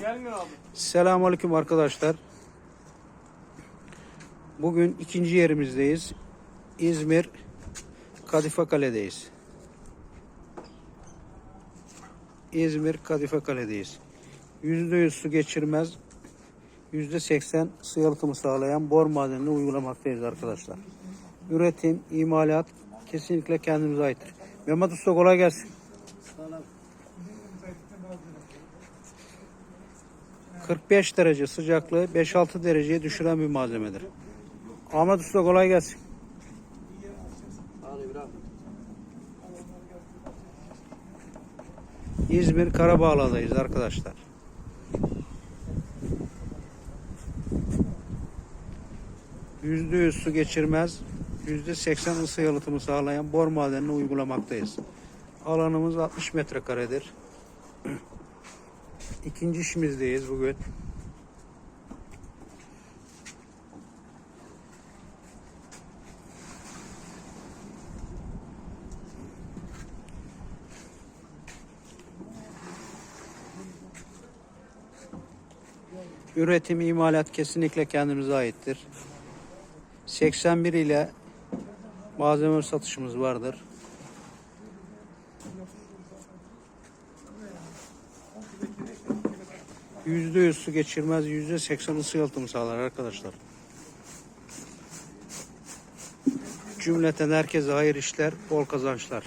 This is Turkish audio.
Gelmiyor abi. Selamünaleyküm arkadaşlar. Bugün ikinci yerimizdeyiz. İzmir Kadife Kale'deyiz. İzmir Kadife Kale'deyiz. %100 su geçirmez, %80 su yalıtımı sağlayan bor madenini uygulamaktayız arkadaşlar. Üretim, imalat kesinlikle kendimize aittir. Mehmet Usta kolay gelsin. 45 derece sıcaklığı 5-6 dereceye düşüren bir malzemedir. Ahmet Usta kolay gelsin. İzmir Karabağlar'dayız arkadaşlar. %100 su geçirmez, %80 ısı yalıtımı sağlayan bor madenini uygulamaktayız. Alanımız 60 metrekaredir. İkinci işimizdeyiz bugün. Üretim, imalat kesinlikle kendimize aittir. 81 ile malzeme satışımız vardır. Yüzde yüz su geçirmez, yüzde seksen ısı yalıtımı sağlar arkadaşlar. Cümleten herkese hayır işler, bol kazançlar.